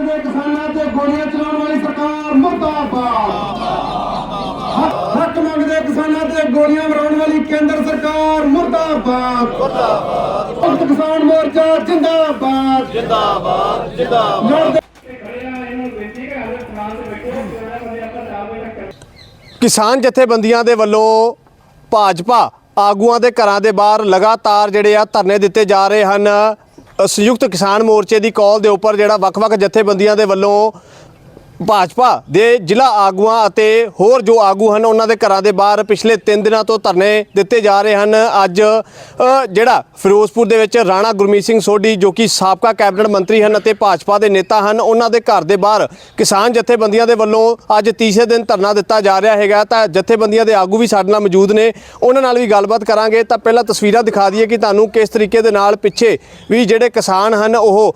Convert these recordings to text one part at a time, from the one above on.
ਕਿਸਾਨਾਂ ਤੇ ਗੋਲੀਆਂ ਚਲਾਉਣ ਵਾਲੀ ਸਰਕਾਰ ਮੁਰਦਾਬਾਦ। ਹੱਕ ਹੱਕ ਮੰਗਦੇ ਕਿਸਾਨਾਂ ਤੇ ਗੋਲੀਆਂ ਮਰਾਉਣ ਵਾਲੀ ਕੇਂਦਰ ਸਰਕਾਰ ਮੁਰਦਾਬਾਦ। ਮੁਰਦਾਬਾਦ ਕਿਸਾਨ ਮੋਰਚਾ ਜਿੰਦਾਬਾਦ। ਜਿੰਦਾਬਾਦ ਜਿੰਦਾਬਾਦ। ਕਿਸਾਨ ਜਥੇਬੰਦੀਆਂ ਦੇ ਵੱਲੋਂ ਭਾਜਪਾ ਆਗੂਆਂ ਦੇ ਘਰਾਂ ਦੇ ਬਾਹਰ ਲਗਾਤਾਰ ਜਿਹੜੇ ਆ ਧਰਨੇ ਦਿੱਤੇ ਜਾ ਰਹੇ ਹਨ। ਸੰਯੁਕਤ ਕਿਸਾਨ ਮੋਰਚੇ ਦੀ ਕਾਲ ਦੇ ਉੱਪਰ ਜਿਹੜਾ ਵੱਖ-ਵੱਖ ਜਥੇਬੰਦੀਆਂ ਦੇ ਵੱਲੋਂ ਭਾਜਪਾ ਦੇ ਜ਼ਿਲ੍ਹਾ ਆਗੂਆਂ ਅਤੇ ਹੋਰ ਜੋ ਆਗੂ ਹਨ, ਉਹਨਾਂ ਦੇ ਘਰਾਂ ਦੇ ਬਾਹਰ ਪਿਛਲੇ 3 ਦਿਨਾਂ ਤੋਂ ਧਰਨੇ ਦਿੱਤੇ ਜਾ ਰਹੇ ਹਨ। ਅੱਜ ਜਿਹੜਾ ਫਿਰੋਜ਼ਪੁਰ ਦੇ ਵਿੱਚ ਰਾਣਾ ਗੁਰਮੀਤ ਸਿੰਘ ਸੋਢੀ, ਜੋ ਕਿ ਸਾਬਕਾ ਕੈਬਨਿਟ ਮੰਤਰੀ ਹਨ ਅਤੇ ਭਾਜਪਾ ਦੇ ਨੇਤਾ ਹਨ, ਉਹਨਾਂ ਦੇ ਘਰ ਦੇ ਬਾਹਰ ਕਿਸਾਨ ਜਥੇਬੰਦੀਆਂ ਦੇ ਵੱਲੋਂ ਅੱਜ ਤੀਸਰੇ ਦਿਨ ਧਰਨਾ ਦਿੱਤਾ ਜਾ ਰਿਹਾ ਹੈਗਾ। ਤਾਂ ਜਥੇਬੰਦੀਆਂ ਦੇ ਆਗੂ ਵੀ ਸਾਡੇ ਨਾਲ ਮੌਜੂਦ ਨੇ। ਉਹਨਾਂ ਨਾਲ ਵੀ ਗੱਲਬਾਤ ਕਰਾਂਗੇ। ਤਾਂ ਪਹਿਲਾਂ ਤਸਵੀਰਾਂ ਦਿਖਾ ਦਈਏ ਕਿ ਤੁਹਾਨੂੰ ਕਿਸ ਤਰੀਕੇ ਦੇ ਨਾਲ ਪਿੱਛੇ ਵੀ ਜਿਹੜੇ ਕਿਸਾਨ ਹਨ, ਉਹ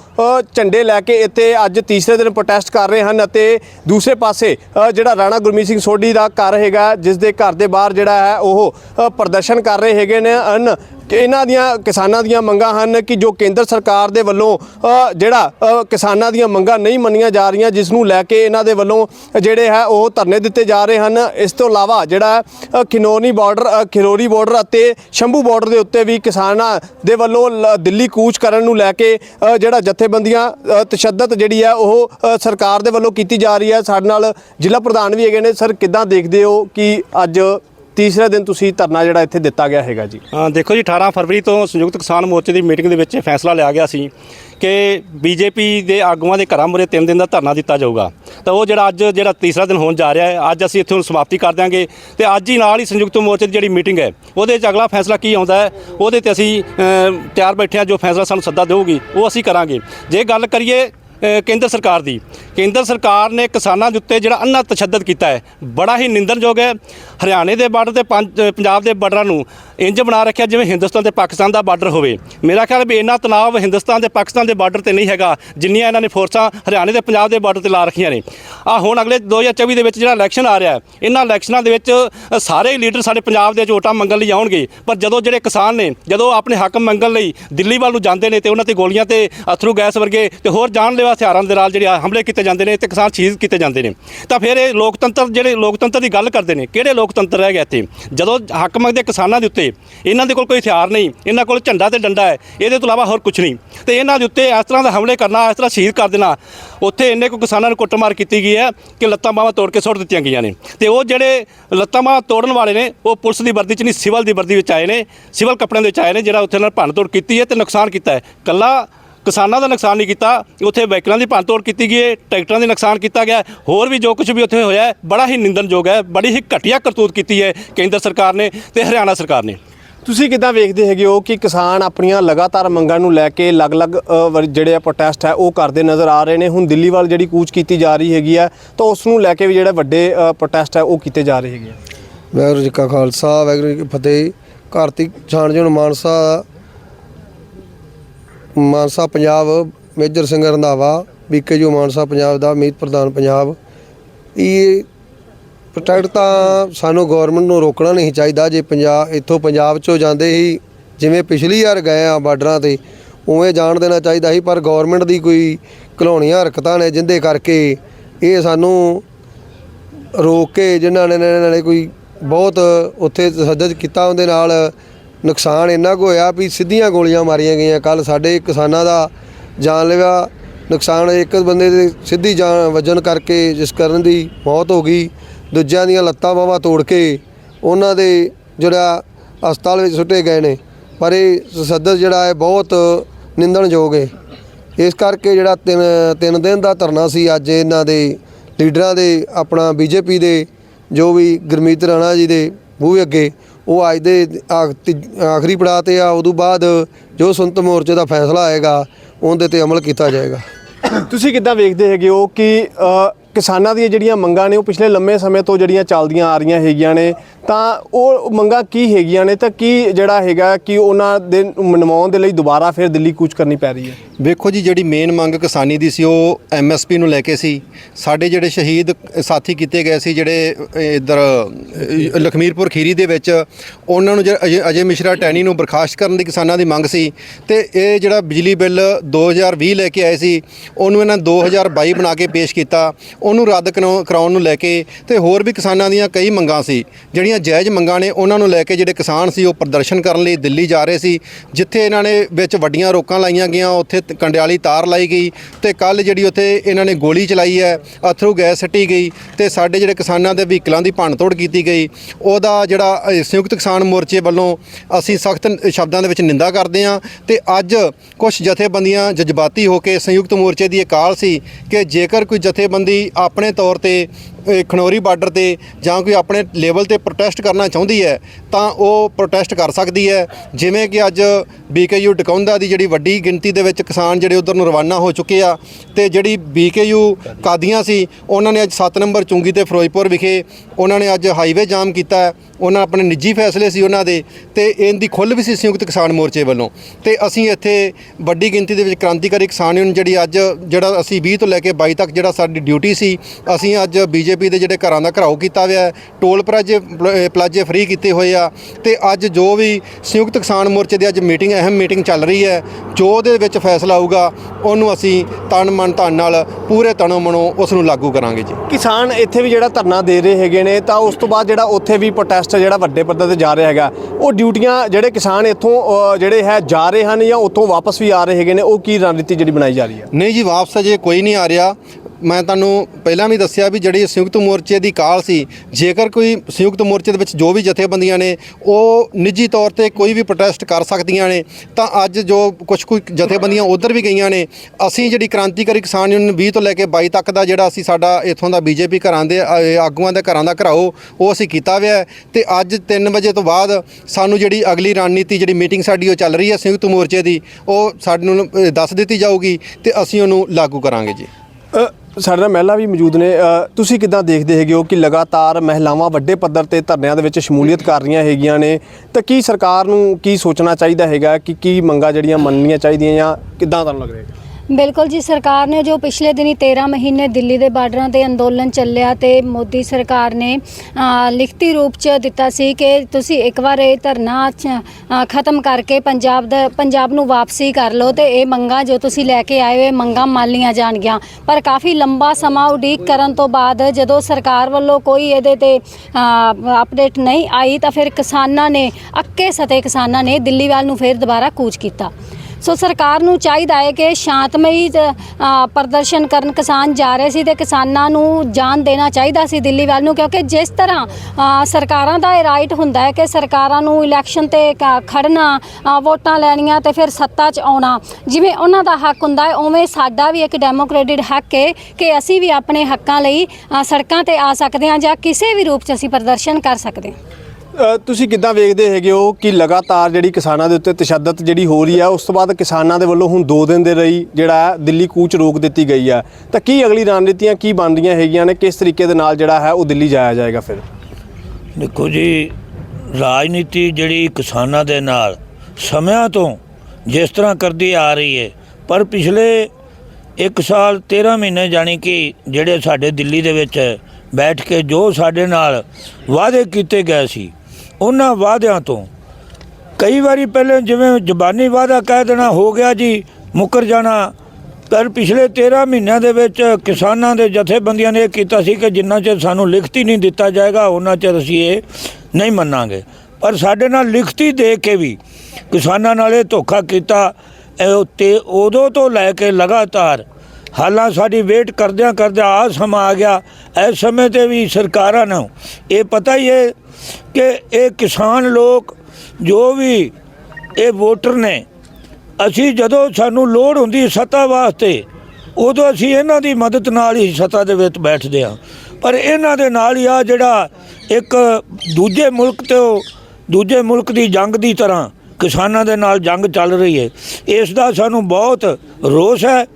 ਝੰਡੇ ਲੈ ਕੇ ਇੱਥੇ ਅੱਜ ਤੀਸਰੇ ਦਿਨ ਪ੍ਰੋਟੈਸਟ ਕਰ ਰਹੇ ਹਨ ਅਤੇ ਦੂਸਰੇ ਪਾਸੇ ਜਿਹੜਾ ਰਾਣਾ ਗੁਰਮੀਤ ਸਿੰਘ ਸੋਢੀ ਦਾ ਘਰ ਹੈਗਾ, ਜਿਸ ਦੇ ਘਰ ਦੇ ਬਾਹਰ ਜਿਹੜਾ ਹੈ, ਉਹ ਪ੍ਰਦਰਸ਼ਨ ਕਰ ਰਹੇ ਹੈਗੇ ਨੇ। ਹਨ ਕਿ ਇਹਨਾਂ ਦੀਆਂ ਕਿਸਾਨਾਂ ਦੀਆਂ ਮੰਗਾਂ ਹਨ ਕਿ ਜੋ ਕੇਂਦਰ ਸਰਕਾਰ ਦੇ ਵੱਲੋਂ ਜਿਹੜਾ ਕਿਸਾਨਾਂ ਦੀਆਂ ਮੰਗਾਂ ਨਹੀਂ ਮੰਨੀਆਂ ਜਾ ਰਹੀਆਂ ਜਿਸ ਨੂੰ ਲੈ ਕੇ ਇਹਨਾਂ ਦੇ ਵੱਲੋਂ ਜਿਹੜੇ ਹੈ ਉਹ ਧਰਨੇ ਦਿੱਤੇ ਜਾ ਰਹੇ ਹਨ। ਇਸ ਤੋਂ ਇਲਾਵਾ ਜਿਹੜਾ ਅ, ਖਿਨੌਰੀ ਬਾਰਡਰ ਅ, ਖਿਰੋਰੀ ਬਾਰਡਰ ਅਤੇ ਸ਼ੰਭੂ ਬਾਰਡਰ ਦੇ ਉੱਤੇ ਵੀ ਕਿਸਾਨਾਂ ਦੇ ਵੱਲੋਂ ਲ- ਦਿੱਲੀ ਕੂਚ ਕਰਨ ਨੂੰ ਲੈ ਕੇ ਜਿਹੜਾ ਜਥੇਬੰਦੀਆਂ ਅ, ਤਸ਼ੱਦਦ ਜਿਹੜੀ ਹੈ ਉਹ ਸਰਕਾਰ ਦੇ ਵੱਲੋਂ ਕੀਤੀ ਜਾ ਰਹੀ ਹੈ। ਸਾਡੇ ਨਾਲ ਜ਼ਿਲ੍ਹਾ ਪ੍ਰਧਾਨ ਵੀ ਹੈਗੇ ਨੇ। ਸਰ ਕਿੱਦਾਂ ਦੇਖਦੇ ਹੋ ਕਿ ਅੱਜ ਤੀਸਰੇ ਦਿਨ ਤੁਸੀਂ ਧਰਨਾ ਜਿਹੜਾ ਇੱਥੇ ਦਿੱਤਾ ਗਿਆ ਹੈਗਾ ਜੀ। ਹਾਂ ਦੇਖੋ ਜੀ 18 ਫਰਵਰੀ ਤੋਂ ਸੰਯੁਕਤ ਕਿਸਾਨ ਮੋਰਚੇ ਦੀ ਮੀਟਿੰਗ ਦੇ ਵਿੱਚ ਇਹ ਫੈਸਲਾ ਲਿਆ ਗਿਆ ਸੀ ਕਿ ਬੀਜੇਪੀ ਦੇ ਆਗੂਆਂ ਦੇ ਘਰਾਂ ਮੁਰੇ ਤਿੰਨ ਦਿਨ ਦਾ ਧਰਨਾ ਦਿੱਤਾ ਜਾਊਗਾ। ਤਾਂ ਉਹ ਜਿਹੜਾ ਅੱਜ ਜਿਹੜਾ ਤੀਸਰਾ ਦਿਨ ਹੋਣ ਜਾ ਰਿਹਾ ਹੈ ਅੱਜ ਅਸੀਂ ਇੱਥੋਂ ਸਮਾਪਤੀ ਕਰ ਦਿਆਂਗੇ ਤੇ ਅੱਜ ਹੀ ਨਾਲ ਹੀ ਸੰਯੁਕਤ ਮੋਰਚੇ ਦੀ ਜਿਹੜੀ ਮੀਟਿੰਗ ਹੈ ਉਹਦੇ 'ਚ ਅਗਲਾ ਫੈਸਲਾ ਕੀ ਆਉਂਦਾ ਹੈ ਉਹਦੇ ਤੇ ਅਸੀਂ ਅ, ਤਿਆਰ ਬੈਠੇ ਹਾਂ ਜੋ ਫੈਸਲਾ ਸਾਨੂੰ ਸੱਦਾ ਦੇਊਗੀ ਉਹ ਅਸੀਂ ਕਰਾਂਗੇ। ਜੇ ਗੱਲ ਕਰੀਏ ਕੇਂਦਰ ਸਰਕਾਰ ਦੀ। ਕੇਂਦਰ ਸਰਕਾਰ ਨੇ ਕਿਸਾਨਾਂ ਦੇ ਉੱਤੇ ਜਿਹੜਾ ਅੰਨਾ ਤਸ਼ੱਦਦ ਕੀਤਾ ਹੈ, ਬੜਾ ਹੀ ਨਿੰਦਣਯੋਗ ਹੈ। ਹਰਿਆਣੇ ਦੇ ਬਾਰਡਰ ਤੇ ਪੰਜਾਬ ਦੇ ਬਾਰਡਰਾਂ ਨੂੰ ਇੰਜ ਬਣਾ ਰੱਖਿਆ ਜਿਵੇਂ ਹਿੰਦੁਸਤਾਨ ਤੇ ਪਾਕਿਸਤਾਨ ਦਾ ਬਾਰਡਰ ਹੋਵੇ। ਮੇਰਾ ਖਿਆਲ ਵੀ ਇੰਨਾ ਤਣਾਅ ਹਿੰਦੁਸਤਾਨ ਤੇ ਪਾਕਿਸਤਾਨ ਦੇ ਬਾਰਡਰ ਤੇ ਨਹੀਂ ਹੈਗਾ, ਜਿੰਨੀਆਂ ਇਹਨਾਂ ਨੇ ਫੋਰਸਾਂ ਹਰਿਆਣੇ ਤੇ ਪੰਜਾਬ ਦੇ ਬਾਰਡਰ ਤੇ ਲਾ ਰੱਖੀਆਂ ਨੇ। ਆ ਹੁਣ ਅਗਲੇ 2024 ਦੇ ਵਿੱਚ ਜਿਹੜਾ ਇਲੈਕਸ਼ਨ ਆ ਰਿਹਾ ਇਹਨਾਂ ਇਲੈਕਸ਼ਨਾਂ ਦੇ ਵਿੱਚ ਸਾਰੇ ਲੀਡਰ ਸਾਡੇ ਪੰਜਾਬ ਦੇ ਵੋਟਾਂ ਮੰਗਣ ਲਈ ਆਉਣਗੇ। ਪਰ ਜਦੋਂ ਜਿਹੜੇ ਕਿਸਾਨ ਨੇ, ਜਦੋਂ ਆਪਣੇ ਹੱਕ ਮੰਗਣ ਲਈ ਦਿੱਲੀ ਵੱਲ ਨੂੰ ਜਾਂਦੇ ਨੇ ਤੇ ਉਹਨਾਂ ਤੇ ਗੋਲੀਆਂ ਤੇ ਅਥਰੂ ਗੈਸ ਵਰਗੇ ਤੇ ਹੋਰ ਜਾਨਲੇਵਾ ਹਥਿਆਰਾਂ ਦੇ ਨਾਲ ਜਿਹੜੇ ਆ ਹਮਲੇ ਕੀਤੇ ਜਾਂਦੇ ਨੇ ਤੇ ਕਿਸਾਨ ਸ਼ਹੀਦ ਕੀਤੇ ਜਾਂਦੇ ਨੇ। ਤਾਂ ਫਿਰ ਇਹ ਲੋਕਤੰਤਰ ਜਿਹੜੇ ਲੋਕਤੰਤਰ ਦੀ ਗੱਲ ਕਰਦੇ ਨੇ, ਕਿਹੜੇ ਲੋਕਤੰਤਰ ਰਹਿ ਗਿਆ ਇੱਥੇ? ਜਦੋਂ ਹੱਕ ਮੰਗਦੇ ਕਿਸਾਨਾਂ ਦੇ ਉੱਤੇ, ਇਹਨਾਂ ਦੇ ਕੋਲ ਕੋਈ ਹਥਿਆਰ ਨਹੀਂ, ਇਹਨਾਂ ਕੋਲ ਝੰਡਾ ਤੇ ਡੰਡਾ ਹੈ, ਇਹਦੇ ਤੋਂ ਇਲਾਵਾ ਹੋਰ ਕੁਝ ਨਹੀਂ। ਤੇ ਇਹਨਾਂ ਦੇ ਉੱਤੇ ਇਸ ਤਰ੍ਹਾਂ ਦਾ ਹਮਲੇ ਕਰਨਾ, ਇਸ ਤਰ੍ਹਾਂ ਸ਼ਹੀਦ ਕਰ ਦੇਣਾ, ਉੱਥੇ ਇੰਨੇ ਕੋ ਕਿਸਾਨਾਂ ਨੂੰ ਕੁੱਟਮਾਰ ਕੀਤੀ ਗਈ ਹੈ ਕਿ ਲੱਤਾਂ ਬਾਹਾਂ ਤੋੜ ਕੇ ਸੁੱਟ ਦਿੱਤੀਆਂ ਗਈਆਂ ਨੇ। ਤੇ ਉਹ ਜਿਹੜੇ ਲੱਤਾਂ ਬਾਹਾਂ ਤੋੜਨ ਵਾਲੇ ਨੇ, ਉਹ ਪੁਲਿਸ ਦੀ ਵਰਦੀ 'ਚ ਨਹੀਂ, ਸਿਵਲ ਦੀ ਵਰਦੀ ਵਿੱਚ ਆਏ ਨੇ, ਸਿਵਲ ਕੱਪੜਿਆਂ ਦੇ ਵਿੱਚ ਆਏ ਨੇ, ਜਿਹੜਾ ਉੱਥੇ ਨਾਲ ਭੰਨ ਤੋੜ ਕੀਤੀ ਹੈ ਤੇ ਨੁਕਸਾਨ ਕੀਤਾ ਹੈ। ਕੱਲਾ ਕਿਸਾਨਾਂ ਦਾ ਨੁਕਸਾਨ ਨਹੀਂ ਕੀਤਾ ਉੱਥੇ ਵਹੀਕਲਾਂ ਦੀ ਭੰਨਤੋੜ ਕੀਤੀ ਗਈ ਹੈ ਟਰੈਕਟਰਾਂ ਦੀ ਨੁਕਸਾਨ ਕੀਤਾ ਗਿਆ ਹੈ। ਹੋਰ ਵੀ ਜੋ ਕੁਝ ਵੀ ਉੱਥੇ ਹੋਇਆ ਹੈ, ਬੜਾ ਹੀ ਨਿੰਦਣਯੋਗ ਹੈ ਬੜੀ ਹੀ ਘਟੀਆ ਕਰਤੂਤ ਕੀਤੀ ਹੈ ਕੇਂਦਰ ਸਰਕਾਰ ਨੇ ਤੇ ਹਰਿਆਣਾ ਸਰਕਾਰ ਨੇ। ਤੁਸੀਂ ਕਿੱਦਾਂ ਵੇਖਦੇ ਹੈਗੇ ਹੋ ਕਿ ਕਿਸਾਨ ਆਪਣੀਆਂ ਲਗਾਤਾਰ ਮੰਗਾਂ ਨੂੰ ਲੈ ਕੇ ਅਲੱਗ-ਅਲੱਗ ਜਿਹੜੇ ਆ ਪ੍ਰੋਟੈਸਟ ਹੈ ਉਹ ਕਰਦੇ ਨਜ਼ਰ ਆ ਰਹੇ ਨੇ? ਹੁਣ ਦਿੱਲੀ ਵੱਲ ਜਿਹੜੀ ਕੂਚ ਕੀਤੀ ਜਾ ਰਹੀ ਹੈਗੀ ਆ ਤਾਂ ਉਸ ਨੂੰ ਲੈ ਕੇ ਵੀ ਜਿਹੜੇ ਵੱਡੇ ਪ੍ਰੋਟੈਸਟ ਹੈ ਉਹ ਕੀਤੇ ਜਾ ਰਹੇ ਹੈਗੇ ਆ? ਵਾਹਿਗੁਰੂ ਜੀ ਕਾ ਖਾਲਸਾ ਵਾਹਿਗੁਰੂ ਜੀ ਕੀ ਫਤਿਹ। ਕਾਰਤਿਕ ਛਾਣਜਣ ਮਾਨਸਾ ਮਾਨਸਾ ਪੰਜਾਬ ਮੇਜਰ ਸਿੰਘ ਰੰਧਾਵਾ ਜੋ ਮਾਨਸਾ ਪੰਜਾਬ ਦਾ ਮੀਤ ਪ੍ਰਧਾਨ ਪੰਜਾਬ। ਇਹ ਪ੍ਰੋਟੈਕਟ ਤਾਂ ਸਾਨੂੰ ਗਵਰਨਮੈਂਟ ਨੂੰ ਰੋਕਣਾ ਨਹੀਂ ਚਾਹੀਦਾ ਜੇ ਪੰਜਾਬ ਇੱਥੋਂ ਪੰਜਾਬ ਚੋਂ ਜਾਂਦੇ ਹੀ ਜਿਵੇਂ ਪਿਛਲੀ ਵਾਰ ਗਏ ਆ ਬਾਰਡਰਾਂ ਤੇ, ਉਵੇਂ ਜਾਣ ਦੇਣਾ ਚਾਹੀਦਾ ਸੀ, ਪਰ ਗਵਰਨਮੈਂਟ ਦੀ ਕੋਈ ਘਲੋਣੀਆਂ ਹਰਕਤਾਂ ਨੇ ਜਿੰਦੇ ਕਰਕੇ ਇਹ ਸਾਨੂੰ ਰੋਕ ਕੇ ਜਿਨ੍ਹਾਂ ਨੇ ਇਹਨਾਂ ਕੋਈ ਬਹੁਤ ਉੱਥੇ ਤਸੱਦਦ ਕੀਤਾ, ਉਹਦੇ ਨਾਲ ਨੁਕਸਾਨ ਇੰਨਾ ਕੁ ਹੋਇਆ ਵੀ ਸਿੱਧੀਆਂ ਗੋਲੀਆਂ ਮਾਰੀਆਂ ਗਈਆਂ। ਕੱਲ ਸਾਡੇ ਕਿਸਾਨਾਂ ਦਾ ਜਾਨਲੇਵਾ ਨੁਕਸਾਨ ਇੱਕ ਬੰਦੇ ਦੇ ਸਿੱਧੀ ਜਾਨ ਵਜਨ ਕਰਕੇ ਜਿਸ ਕਰਨ ਦੀ ਮੌਤ ਹੋ ਗਈ। ਦੂਜਿਆਂ ਦੀਆਂ ਲੱਤਾਂ ਬਾਹਾਂ ਤੋੜ ਕੇ ਉਹਨਾਂ ਦੇ ਜਿਹੜਾ ਹਸਪਤਾਲ ਵਿੱਚ ਸੁੱਟੇ ਗਏ ਨੇ। ਪਰ ਇਹ ਤਸੱਦਦ ਜਿਹੜਾ ਹੈ ਬਹੁਤ ਨਿੰਦਣਯੋਗ ਹੈ। ਇਸ ਕਰਕੇ ਜਿਹੜਾ ਤਿੰਨ ਤਿੰਨ ਦਿਨ ਦਾ ਧਰਨਾ ਸੀ, ਅੱਜ ਇਹਨਾਂ ਦੇ ਲੀਡਰਾਂ ਦੇ, ਆਪਣਾ ਬੀਜੇਪੀ ਦੇ, ਜੋ ਵੀ ਗੁਰਮੀਤ ਰਾਣਾ ਜੀ ਦੇ ਮੂੰਹ ਅੱਗੇ ਉਹ ਅੱਜ ਦੇ ਆਖ- ਆਖਰੀ ਪੜਾਅ ਤੇ ਆ, ਉਦੋਂ ਬਾਅਦ ਜੋ ਸੰਤ ਮੋਰਚੇ ਦਾ ਫੈਸਲਾ ਆਏਗਾ, ਉਹਦੇ ਤੇ ਅਮਲ ਕੀਤਾ ਜਾਏਗਾ। ਤੁਸੀਂ ਕਿੱਦਾਂ ਵੇਖਦੇ ਹੈਗੇ ਹੋ ਕਿ ਕਿਸਾਨਾਂ ਦੀਆਂ ਜਿਹੜੀਆਂ ਮੰਗਾਂ ਨੇ, ਉਹ ਪਿਛਲੇ ਲੰਮੇ ਸਮੇਂ ਤੋਂ ਜਿਹੜੀਆਂ ਚੱਲਦੀਆਂ ਆ ਰਹੀਆਂ ਹੈਗੀਆਂ ਨੇ ਤਾਂ ਉਹ ਮੰਗਾਂ ਕੀ ਹੈਗੀਆਂ ਨੇ ਤਾਂ ਕੀ ਜਿਹੜਾ ਹੈਗਾ ਕਿ ਉਹਨਾਂ ਦੇ ਮਨਵਾਉਣ ਦੇ ਲਈ ਦੁਬਾਰਾ ਫਿਰ ਦਿੱਲੀ ਕੂਚ ਕਰਨੀ ਪੈ ਰਹੀ ਹੈ? ਵੇਖੋ ਜੀ, ਜਿਹੜੀ ਮੇਨ ਮੰਗ ਕਿਸਾਨੀ ਦੀ ਸੀ, ਉਹ ਐਮਐਸਪੀ ਨੂੰ ਲੈ ਕੇ ਸੀ। ਸਾਡੇ ਜਿਹੜੇ ਸ਼ਹੀਦ ਸਾਥੀ ਕੀਤੇ ਗਏ ਸੀ, ਜਿਹੜੇ ਇਧਰ ਲਖਮੀਰਪੁਰ ਖੀਰੀ ਦੇ ਵਿੱਚ, ਉਹਨਾਂ ਨੂੰ ਜਿਹੜਾ ਅਜੇ ਮਿਸ਼ਰਾ ਟੈਣੀ ਨੂੰ ਬਰਖਾਸਤ ਕਰਨ ਦੀ ਕਿਸਾਨਾਂ ਦੀ ਮੰਗ ਸੀ। ਤੇ ਇਹ ਜਿਹੜਾ ਬਿਜਲੀ ਬਿੱਲ 2020 ਲੈ ਕੇ ਆਏ ਸੀ, ਉਹਨੂੰ ਇਹਨਾਂ 2022 ਬਣਾ ਕੇ ਪੇਸ਼ ਕੀਤਾ। ਉਹਨੂੰ ਰੱਦ ਕਰਾਉ- ਕਰਾਉਣ ਨੂੰ ਲੈ ਕੇ, ਤੇ ਹੋਰ ਵੀ ਕਿਸਾਨਾਂ ਦੀਆਂ ਕਈ ਮੰਗਾਂ ਸੀ, ਜਿਹੜੀਆਂ ਜਾਇਜ਼ ਮੰਗਾਂ ਨੇ ਉਹਨਾਂ ਨੂੰ ਲੈ ਕੇ ਜਿਹੜੇ ਕਿਸਾਨ ਸੀ ਉਹ ਪ੍ਰਦਰਸ਼ਨ ਕਰਨ ਲਈ ਦਿੱਲੀ ਜਾ ਰਹੇ ਸੀ, ਜਿੱਥੇ ਇਹਨਾਂ ਨੇ ਵਿੱਚ ਵੱਡੀਆਂ ਰੋਕਾਂ ਲਾਈਆਂ ਗਈਆਂ, ਉੱਥੇ ਕੰਡਿਆਲੀ ਤਾਰ ਲਾਈ ਗਈ ਤੇ ਕੱਲ ਜਿਹੜੀ ਉੱਥੇ ਇਹਨਾਂ ਨੇ ਗੋਲੀ ਚਲਾਈ ਹੈ, ਅਥਰੂ ਗੈਸ ਸੱਟੀ ਗਈ ਤੇ ਸਾਡੇ ਜਿਹੜੇ ਕਿਸਾਨਾਂ ਦੇ ਵਹੀਕਲਾਂ ਦੀ ਭੰਨਤੋੜ ਕੀਤੀ ਗਈ, ਉਹਦਾ ਜਿਹੜਾ ਸੰਯੁਕਤ ਕਿਸਾਨ ਮੋਰਚੇ ਵੱਲੋਂ ਅਸੀਂ ਸਖਤ ਸ਼ਬਦਾਂ ਦੇ ਵਿੱਚ ਨਿੰਦਾ ਕਰਦੇ ਹਾਂ ਤੇ ਅੱਜ ਕੁਝ ਜਥੇਬੰਦੀਆਂ ਜਜ਼ਬਾਤੀ ਹੋ ਕੇ ਸੰਯੁਕਤ ਮੋਰਚੇ ਦੀ ਇਹ ਕਾਲ ਸੀ ਕਿ ਜੇਕਰ ਕੋਈ ਜਥੇਬੰਦੀ ਆਪਣੇ ਤੌਰ ਤੇ ਇਹ ਖਨੌਰੀ ਬਾਰਡਰ ਤੇ ਜਾਂ ਕੋਈ ਆਪਣੇ ਲੈਵਲ ਤੇ ਪ੍ਰੋਟੈਸਟ ਕਰਨਾ ਚਾਹੁੰਦੀ ਹੈ, ਤਾਂ ਉਹ ਪ੍ਰੋਟੈਸਟ ਕਰ ਸਕਦੀ ਹੈ। ਜਿਵੇਂ ਕਿ ਅੱਜ ਬੀਕੇਯੂ ਟਿਕਾਉਂਦਾ ਦੀ ਜਿਹੜੀ ਵੱਡੀ ਗਿਣਤੀ ਦੇ ਵਿੱਚ ਕਿਸਾਨ ਜਿਹੜੇ ਉਧਰ ਨੂੰ ਰਵਾਨਾ ਹੋ ਚੁੱਕੇ ਆ, ਤੇ ਜਿਹੜੀ ਬੀਕੇਯੂ ਕਾਦੀਆਂ ਸੀ, ਉਹਨਾਂ ਨੇ ਅੱਜ 7 ਨੰਬਰ ਚੁੰਗੀ ਤੇ ਫਿਰੋਜ਼ਪੁਰ ਵਿਖੇ ਉਹਨਾਂ ਨੇ ਅੱਜ ਹਾਈਵੇ ਜਾਮ ਕੀਤਾ ਉਹਨਾਂ ਆਪਣੇ ਨਿੱਜੀ ਫੈਸਲੇ ਸੀ ਉਹਨਾਂ ਦੇ, ਤੇ ਇਹਦੀ ਖੁੱਲ੍ਹ ਵੀ ਸੀ ਸੰਯੁਕਤ ਕਿਸਾਨ ਮੋਰਚੇ ਵੱਲੋਂ। ਤੇ ਅਸੀਂ ਇੱਥੇ ਵੱਡੀ ਗਿਣਤੀ ਦੇ ਵਿੱਚ ਕ੍ਰਾਂਤੀਕਾਰੀ ਕਿਸਾਨ ਯੂਨੀਅਨ ਜਿਹੜੀ ਅੱਜ ਜਿਹੜਾ ਅਸੀਂ 20 ਤੋਂ ਲੈ ਕੇ 22 ਤੱਕ ਜਿਹੜਾ ਸਾਡੀ ਡਿਊਟੀ ਸੀ, ਅਸੀਂ ਅੱਜ ਬੀਜੇਪੀ ਦੇ ਜਿਹੜੇ ਘਰਾਂ ਦਾ ਘਰਾਓ ਕੀਤਾ ਹੋਇਆ ਟੋਲ ਪਲਾਜੇ ਪਲ- ਪਲਾਜੇ ਫ੍ਰੀ ਕੀਤੇ ਹੋਏ ਆ ਤੇ ਅੱਜ ਜੋ ਵੀ ਸੰਯੁਕਤ ਕਿਸਾਨ ਮੋਰਚੇ ਦੀ ਅੱਜ ਮੀਟਿੰਗ ਅਹਿਮ ਮੀਟਿੰਗ ਚੱਲ ਰਹੀ ਹੈ ਜੋ ਉਹਦੇ ਵਿੱਚ ਫੈਸਲਾ ਆਊਗਾ ਉਹਨੂੰ ਅਸੀਂ ਤਨ ਮਨ ਧਨ ਨਾਲ ਪੂਰੇ ਤਨੋਂ ਮਨੋਂ ਉਸ ਨੂੰ ਲਾਗੂ ਕਰਾਂਗੇ ਜੀ। ਕਿਸਾਨ ਇੱਥੇ ਵੀ ਜਿਹੜਾ ਧਰਨਾ ਦੇ ਰਹੇ ਹੈਗੇ ਨੇ ਤਾਂ ਉਸ ਤੋਂ ਬਾਅਦ ਜਿਹੜਾ ਉੱਥੇ ਵੀ ਪ੍ਰੋਟੈਸਟ ਜਿਹੜਾ ਵੱਡੇ ਪੱਧਰ ਤੇ ਜਾ ਰਿਹਾ ਹੈਗਾ ਉਹ ਡਿਊਟੀਆਂ ਜਿਹੜੇ ਕਿਸਾਨ ਇੱਥੋਂ ਜਿਹੜੇ ਹੈ ਜਾ ਰਹੇ ਹਨ ਜਾਂ ਉੱਥੋਂ ਵਾਪਸ ਵੀ ਆ ਰਹੇ ਹੈਗੇ ਨੇ ਉਹ ਕੀ ਰਣਨੀਤੀ ਜਿਹੜੀ ਬਣਾਈ ਜਾ ਰਹੀ ਹੈ? ਨਹੀਂ ਜੀ ਵਾਪਸ ਅਜੇ ਕੋਈ ਨਹੀਂ ਆ ਰਿਹਾ। ਮੈਂ ਤੁਹਾਨੂੰ ਪਹਿਲਾਂ ਵੀ ਦੱਸਿਆ ਵੀ ਜਿਹੜੀ ਸੰਯੁਕਤ ਮੋਰਚੇ ਦੀ ਕਾਲ ਸੀ, ਜੇਕਰ ਕੋਈ ਸੰਯੁਕਤ ਮੋਰਚੇ ਦੇ ਵਿੱਚ ਜੋ ਵੀ ਜਥੇਬੰਦੀਆਂ ਨੇ, ਉਹ ਨਿੱਜੀ ਤੌਰ ਤੇ ਕੋਈ ਵੀ ਪ੍ਰੋਟੈਸਟ ਕਰ ਸਕਦੀਆਂ ਨੇ, ਤਾਂ ਅੱਜ ਜੋ ਕੁਝ ਕੁ ਜਥੇਬੰਦੀਆਂ ਉਧਰ ਵੀ ਗਈਆਂ ਨੇ, ਅਸੀਂ ਜਿਹੜੀ ਕ੍ਰਾਂਤੀਕਾਰੀ ਕਿਸਾਨ ਯੂਨੀਅਨ 20 ਤੋਂ ਲੈ ਕੇ 22 ਤੱਕ ਦਾ ਜਿਹੜਾ ਅਸੀਂ ਸਾਡਾ ਇੱਥੋਂ ਦਾ ਬੀਜੇਪੀ ਘਰਾਂ ਦੇ ਆਗੂਆਂ ਦੇ ਘਰਾਂ ਦਾ ਘਰਾਓ, ਉਹ ਅਸੀਂ ਕੀਤਾ ਹੋਇਆ ਹੈ। ਤੇ ਅੱਜ 3 ਵਜੇ ਤੋਂ ਬਾਅਦ ਸਾਨੂੰ ਜਿਹੜੀ ਅਗਲੀ ਰਣਨੀਤੀ, ਜਿਹੜੀ ਮੀਟਿੰਗ ਸਾਡੀ ਉਹ ਚੱਲ ਰਹੀ ਹੈ ਸੰਯੁਕਤ ਮੋਰਚੇ ਦੀ, ਉਹ ਸਾਨੂੰ ਦੱਸ ਦਿੱਤੀ ਜਾਊਗੀ ਤੇ ਅਸੀਂ ਉਹਨੂੰ ਲਾਗੂ ਕਰਾਂਗੇ ਜੀ। ਸਾਡੇ ਨਾਲ ਮਹਿਲਾ ਵੀ ਮੌਜੂਦ ਨੇ। ਤੁਸੀਂ ਕਿਦਾਂ ਦੇਖਦੇ ਹੈਗੇ ਹੋ ਕਿ ਲਗਾਤਾਰ ਮਹਿਲਾਵਾਂ ਵੱਡੇ ਪੱਧਰ ਤੇ ਧਰਨਿਆਂ ਦੇ ਵਿੱਚ ਸ਼ਮੂਲੀਅਤ ਕਰ ਰਹੀਆਂ ਹੈਗੀਆਂ ਨੇ? ਤਾਂ ਕੀ ਸਰਕਾਰ ਨੂੰ ਕੀ ਸੋਚਣਾ ਚਾਹੀਦਾ ਹੈਗਾ ਕਿ ਕੀ ਮੰਗਾਂ ਜਿਹੜੀਆਂ ਮੰਨਣੀਆਂ ਚਾਹੀਦੀਆਂ ਜਾਂ ਕਿਦਾਂ ਤੁਹਾਨੂੰ ਲੱਗ ਰਿਹਾ ਹੈ ਬਿਲਕੁਲ ਜੀ ਸਰਕਾਰ ਨੇ ਜੋ ਪਿਛਲੇ ਦਿਨੀ 13 ਮਹੀਨੇ ਦਿੱਲੀ ਦੇ ਬਾਰਡਰਾਂ ਤੇ ਅੰਦੋਲਨ ਚੱਲਿਆ ਤੇ ਮੋਦੀ ਸਰਕਾਰ ਨੇ ਲਿਖਤੀ ਰੂਪ ਚ ਦਿੱਤਾ ਸੀ ਕਿ ਤੁਸੀਂ ਇੱਕ ਵਾਰ ਇਹ ਧਰਨਾ ਚ, ਖਤਮ ਕਰਕੇ ਪੰਜਾਬ ਦਾ ਪੰਜਾਬ ਨੂੰ ਵਾਪਸੀ ਕਰ ਲਓ ਤੇ ਇਹ ਮੰਗਾਂ ਜੋ ਤੁਸੀਂ ਲੈ ਕੇ ਆਏ ਹੋ ਇਹ ਮੰਗਾਂ ਮੰਨ ਲਈਆਂ ਜਾਣਗੀਆਂ। ਪਰ ਕਾਫੀ ਲੰਬਾ ਸਮਾਂ ਉਡੀਕ ਕਰਨ ਤੋਂ ਬਾਅਦ ਜਦੋਂ ਸਰਕਾਰ ਵੱਲੋਂ ਕੋਈ ਇਹਦੇ ਤੇ ਅਪਡੇਟ ਨਹੀਂ ਆਈ ਤਾਂ ਫਿਰ ਕਿਸਾਨਾਂ ਨੇ ਅੱਕੇ ਸਤੇ ਕਿਸਾਨਾਂ ਨੇ ਦਿੱਲੀ ਵੱਲ ਨੂੰ ਫਿਰ ਦੁਬਾਰਾ ਕੂਚ ਕੀਤਾ। ਸੋ ਸਰਕਾਰ ਨੂੰ ਚਾਹੀਦਾ ਹੈ ਕਿ ਸ਼ਾਂਤਮਈ ਪ੍ਰਦਰਸ਼ਨ ਕਰਨ ਕਿਸਾਨ ਜਾ ਰਹੇ ਸੀ ਤੇ ਕਿਸਾਨਾਂ ਨੂੰ ਜਾਨ ਦੇਣਾ ਚਾਹੀਦਾ ਸੀ ਦਿੱਲੀ ਵੱਲ ਨੂੰ, ਕਿਉਂਕਿ ਜਿਸ ਤਰ੍ਹਾਂ ਸਰਕਾਰਾਂ ਦਾ ਇਹ ਰਾਈਟ ਹੁੰਦਾ ਹੈ ਕਿ ਸਰਕਾਰਾਂ ਨੂੰ ਇਲੈਕਸ਼ਨ ਤੇ ਕ- ਖੜਨਾ ਵੋਟਾਂ ਲੈਣੀਆਂ ਤੇ ਫਿਰ ਸੱਤਾ 'ਚ ਆਉਣਾ, ਜਿਵੇਂ ਉਹਨਾਂ ਦਾ ਹੱਕ ਹੁੰਦਾ ਹੈ, ਉਵੇਂ ਸਾਡਾ ਵੀ ਇੱਕ ਡੈਮੋਕ੍ਰੇਟਿਕ ਹੱਕ ਹੈ ਕਿ ਅਸੀਂ ਵੀ ਆਪਣੇ ਹੱਕਾਂ ਲਈ ਸੜਕਾਂ ਤੇ ਆ ਸਕਦੇ ਹਾਂ ਜਾਂ ਕਿਸੇ ਵੀ ਰੂਪ 'ਚ ਅਸੀਂ ਪ੍ਰਦਰਸ਼ਨ ਕਰ ਸਕਦੇ ਹਾਂ। ਤੁਸੀਂ ਕਿੱਦਾਂ ਵੇਖਦੇ ਹੈਗੇ ਹੋ ਕਿ ਲਗਾਤਾਰ ਜਿਹੜੀ ਕਿਸਾਨਾਂ ਦੇ ਉੱਤੇ ਤਸ਼ੱਦਦ ਜਿਹੜੀ ਹੋ ਰਹੀ ਹੈ ਉਸ ਤੋਂ ਬਾਅਦ ਕਿਸਾਨਾਂ ਦੇ ਵੱਲੋਂ ਹੁਣ 2 ਦਿਨ ਦੇ ਲਈ ਜਿਹੜਾ ਹੈ, ਦਿੱਲੀ ਕੂਚ ਰੋਕ ਦਿੱਤੀ ਗਈ ਹੈ ਤਾਂ ਕੀ ਅਗਲੀ ਰਣਨੀਤੀਆਂ ਕੀ ਬਣ ਰਹੀਆਂ ਹੈਗੀਆਂ ਨੇ, ਕਿਸ ਤਰੀਕੇ ਦੇ ਨਾਲ ਜਿਹੜਾ ਹੈ, ਉਹ ਦਿੱਲੀ ਜਾਇਆ ਜਾਏਗਾ ਫਿਰ? ਦੇਖੋ ਜੀ, ਰਾਜਨੀਤੀ ਜਿਹੜੀ ਕਿਸਾਨਾਂ ਦੇ ਨਾਲ ਸਮਿਆਂ ਤੋਂ ਜਿਸ ਤਰ੍ਹਾਂ ਕਰਦੀ ਆ ਰਹੀ ਹੈ ਪਰ ਪਿਛਲੇ 1 ਸਾਲ 13 ਮਹੀਨੇ ਜਾਣੀ ਕਿ ਜਿਹੜੇ ਸਾਡੇ ਦਿੱਲੀ ਦੇ ਵਿੱਚ ਬੈਠ ਕੇ ਜੋ ਸਾਡੇ ਨਾਲ ਵਾਅਦੇ ਕੀਤੇ ਗਏ ਸੀ ਉਹਨਾਂ ਵਾਅਦਿਆਂ ਤੋਂ। ਕਈ ਵਾਰੀ ਪਹਿਲੇ ਜਿਵੇਂ ਜ਼ਬਾਨੀ ਵਾਅਦਾ ਕਹਿ ਦੇਣਾ, ਹੋ ਗਿਆ ਜੀ, ਮੁੱਕਰ ਜਾਣਾ। ਪਰ ਪਿਛਲੇ 13 ਮਹੀਨਿਆਂ ਦੇ ਵਿੱਚ ਕਿਸਾਨਾਂ ਦੇ ਜਥੇਬੰਦੀਆਂ ਨੇ ਇਹ ਕੀਤਾ ਸੀ ਕਿ ਜਿੰਨਾ ਚਿਰ ਸਾਨੂੰ ਲਿਖਤੀ ਨਹੀਂ ਦਿੱਤਾ ਜਾਏਗਾ ਉਹਨਾਂ ਚਿਰ ਅਸੀਂ ਇਹ ਨਹੀਂ ਮੰਨਾਂਗੇ। ਪਰ ਸਾਡੇ ਨਾਲ ਲਿਖਤੀ ਦੇ ਕੇ ਵੀ ਕਿਸਾਨਾਂ ਨਾਲ ਇਹ ਧੋਖਾ ਕੀਤਾ, ਇਹ ਤੇ ਉਦੋਂ ਤੋਂ ਲੈ ਕੇ ਲਗਾਤਾਰ ਹਾਲਾਂ ਸਾਡੀ ਵੇਟ ਕਰਦਿਆਂ ਕਰਦਿਆਂ ਆ ਸਮਾਂ ਆ ਗਿਆ। ਇਸ ਸਮੇਂ ਤੇ ਵੀ ਸਰਕਾਰਾਂ ਨੂੰ, ਇਹ ਪਤਾ ਹੀ ਹੈ ਕਿ ਇਹ ਕਿਸਾਨ ਲੋਕ ਜੋ ਵੀ ਇਹ ਵੋਟਰ ਨੇ, ਅਸੀਂ ਜਦੋਂ ਸਾਨੂੰ ਲੋੜ ਹੁੰਦੀ ਸੱਤਾ ਵਾਸਤੇ, ਉਦੋਂ ਅਸੀਂ ਇਹਨਾਂ ਦੀ ਮਦਦ ਨਾਲ ਹੀ ਸੱਤਾ ਦੇ ਵਿੱਚ ਬੈਠਦੇ ਹਾਂ। ਪਰ ਇਹਨਾਂ ਦੇ ਨਾਲ ਹੀ ਆ ਜਿਹੜਾ ਇੱਕ ਦੂਜੇ ਮੁਲਕ ਤੋਂ ਦੂਜੇ ਮੁਲਕ ਦੀ ਜੰਗ ਦੀ ਤਰ੍ਹਾਂ ਕਿਸਾਨਾਂ ਦੇ ਨਾਲ ਜੰਗ ਚੱਲ ਰਹੀ ਹੈ। ਇਸ ਦਾ ਸਾਨੂੰ ਬਹੁਤ ਰੋਸ ਹੈ।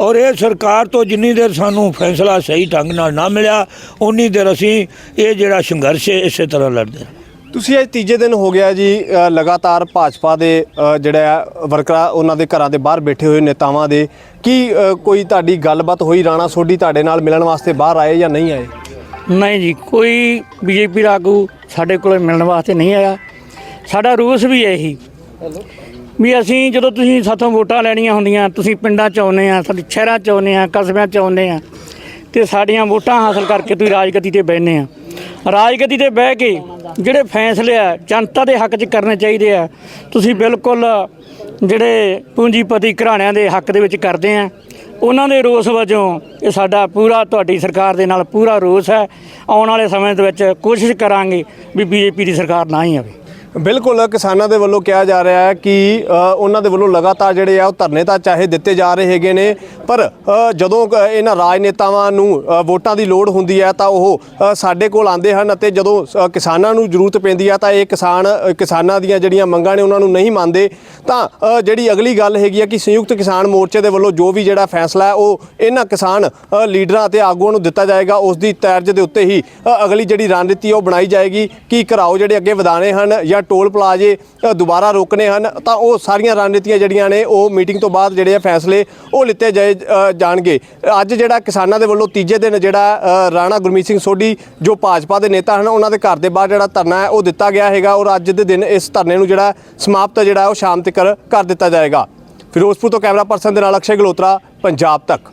ਔਰ ਇਹ ਸਰਕਾਰ ਤੋਂ ਜਿੰਨੀ ਦੇਰ ਸਾਨੂੰ ਫੈਸਲਾ ਸਹੀ ਢੰਗ ਨਾਲ ਨਾ ਮਿਲਿਆ ਉਨੀ ਦੇਰ ਅਸੀਂ ਇਹ ਜਿਹੜਾ ਸੰਘਰਸ਼ ਹੈ ਇਸੇ ਤਰ੍ਹਾਂ ਲੜਦੇ ਹਾਂ। ਤੁਸੀਂ ਅੱਜ ਤੀਜੇ ਦਿਨ ਹੋ ਗਿਆ ਜੀ ਲਗਾਤਾਰ ਭਾਜਪਾ ਦੇ ਜਿਹੜਾ ਵਰਕਰਾਂ ਉਹਨਾਂ ਦੇ ਘਰਾਂ ਦੇ ਬਾਹਰ ਬੈਠੇ ਹੋਏ ਨੇਤਾਵਾਂ ਦੇ। ਕੀ ਕੋਈ ਤੁਹਾਡੀ ਗੱਲਬਾਤ ਹੋਈ ਰਾਣਾ ਸੋਢੀ ਤੁਹਾਡੇ ਨਾਲ ਮਿਲਣ ਵਾਸਤੇ ਬਾਹਰ ਆਏ ਜਾਂ ਨਹੀਂ ਆਏ? ਨਹੀਂ ਜੀ ਕੋਈ ਬੀਜੇਪੀ ਦਾ ਆਗੂ ਸਾਡੇ ਕੋਲ ਮਿਲਣ ਵਾਸਤੇ ਨਹੀਂ ਆਇਆ। ਸਾਡਾ ਰੂਸ ਵੀ ਇਹੀ। ਵੀ ਅਸੀਂ ਜਦੋਂ ਤੁਸੀਂ ਸਾਥੋਂ ਵੋਟਾਂ ਲੈਣੀਆਂ ਹੁੰਦੀਆਂ, ਤੁਸੀਂ ਪਿੰਡਾਂ ਚ ਆਉਂਦੇ ਆ, ਸਾਡੇ ਸ਼ਹਿਰਾਂ ਚ ਆਉਂਦੇ ਆ, ਕਸਬਿਆਂ ਚ ਆਉਂਦੇ ਆ, ਤੇ ਸਾਡੀਆਂ ਵੋਟਾਂ ਹਾਸਲ ਕਰਕੇ ਤੁਸੀਂ ਰਾਜਗਤੀ ਤੇ ਬਹਿੰਦੇ ਆ। ਰਾਜਗਤੀ ਤੇ ਬਹਿ ਕੇ ਜਿਹੜੇ ਫੈਸਲੇ ਆ, ਜਨਤਾ ਦੇ ਹੱਕ 'ਚ ਕਰਨੇ ਚਾਹੀਦੇ ਆ, ਤੁਸੀਂ ਬਿਲਕੁਲ ਜਿਹੜੇ ਪੂੰਜੀਪਤੀ ਘਰਾਣਿਆਂ ਦੇ ਹੱਕ ਦੇ ਵਿੱਚ ਕਰਦੇ ਆ, ਉਹਨਾਂ ਦੇ ਰੋਸ ਵਜੋਂ ਇਹ ਸਾਡਾ ਪੂਰਾ, ਤੁਹਾਡੀ ਸਰਕਾਰ ਦੇ ਨਾਲ ਪੂਰਾ ਰੋਸ ਹੈ। ਆਉਣ ਵਾਲੇ ਸਮੇਂ ਦੇ ਵਿੱਚ ਕੋਸ਼ਿਸ਼ ਕਰਾਂਗੇ ਵੀ ਬੀਜੇਪੀ ਦੀ ਸਰਕਾਰ ਨਾ ਹੀ ਆਵੇ। ਬਿਲਕੁਲ ਕਿਸਾਨਾਂ ਦੇ ਵੱਲੋਂ ਕਿਹਾ ਜਾ ਰਿਹਾ ਹੈ ਕਿ ਉਹਨਾਂ ਦੇ ਵੱਲੋਂ ਲਗਾਤਾਰ ਜਿਹੜੇ ਆ ਉਹ ਧਰਨੇ ਤਾਂ ਚਾਹੇ ਦਿੱਤੇ ਜਾ ਰਹੇ ਹੈਗੇ ਨੇ ਪਰ ਜਦੋਂ ਇਹਨਾਂ ਰਾਜਨੇਤਾਵਾਂ ਨੂੰ ਵੋਟਾਂ ਦੀ ਲੋੜ ਹੁੰਦੀ ਹੈ ਤਾਂ ਉਹ ਸਾਡੇ ਕੋਲ ਆਉਂਦੇ ਹਨ ਅਤੇ ਜਦੋਂ ਅ, ਕਿਸਾਨਾਂ ਨੂੰ ਜ਼ਰੂਰਤ ਪੈਂਦੀ ਹੈ ਤਾਂ ਇਹ ਕਿਸਾਨ ਕਿਸਾਨਾਂ ਦੀਆਂ ਜਿਹੜੀਆਂ ਮੰਗਾਂ ਨੇ ਉਹਨਾਂ ਨੂੰ ਨਹੀਂ ਮੰਨਦੇ। ਤਾਂ ਜਿਹੜੀ ਅਗਲੀ ਗੱਲ ਹੈਗੀ ਆ ਕਿ ਸੰਯੁਕਤ ਕਿਸਾਨ ਮੋਰਚੇ ਦੇ ਵੱਲੋਂ ਜੋ ਵੀ ਜਿਹੜਾ ਫੈਸਲਾ ਹੈ ਉਹ ਇਹਨਾਂ ਕਿਸਾਨ ਲੀਡਰਾਂ ਅਤੇ ਆਗੂਆਂ ਨੂੰ ਦਿੱਤਾ ਜਾਏਗਾ। ਉਸ ਦੀ ਤਰਜ ਦੇ ਉੱਤੇ ਹੀ ਅਗਲੀ ਜਿਹੜੀ ਰਣਨੀਤੀ ਉਹ ਬਣਾਈ ਜਾਏਗੀ ਕਿ ਘਰਾਓ ਜਿਹੜੇ ਅੱਗੇ ਵਧਾਣੇ ਹਨ ਜਾਂ ਟੋਲ ਪਲਾਜ਼ੇ ਦੁਬਾਰਾ ਰੋਕਣੇ ਹਨ, ਤਾਂ ਉਹ ਸਾਰੀਆਂ ਰਣਨੀਤੀਆਂ ਜਿਹੜੀਆਂ ਨੇ, ਉਹ ਮੀਟਿੰਗ ਤੋਂ ਬਾਅਦ ਜਿਹੜੇ ਆ ਫੈਸਲੇ ਉਹ ਲਿੱਤੇ ਜਾਏ ਜਾਣਗੇ। ਅੱਜ ਜਿਹੜਾ ਕਿਸਾਨਾਂ ਦੇ ਵੱਲੋਂ ਤੀਜੇ ਦਿਨ ਜਿਹੜਾ ਰਾਣਾ ਗੁਰਮੀਤ ਸਿੰਘ ਸੋਢੀ, ਜੋ ਭਾਜਪਾ ਦੇ ਨੇਤਾ ਹਨ, ਉਹਨਾਂ ਦੇ ਘਰ ਦੇ ਬਾਹਰ ਜਿਹੜਾ ਧਰਨਾ ਹੈ, ਉਹ ਦਿੱਤਾ ਗਿਆ ਹੈਗਾ। ਔਰ ਅੱਜ ਦੇ ਦਿਨ ਇਸ ਧਰਨੇ ਨੂੰ ਜਿਹੜਾ ਸਮਾਪਤ ਜਿਹੜਾ, ਉਹ ਸ਼ਾਮ ਤੱਕ ਕਰ ਦਿੱਤਾ ਜਾਏਗਾ। ਫਿਰੋਜ਼ਪੁਰ ਤੋਂ ਕੈਮਰਾ ਪਰਸਨ ਦੇ ਨਾਲ ਅਕਸ਼ੇ ਗਲੋਤਰਾ, ਪੰਜਾਬ ਤੱਕ।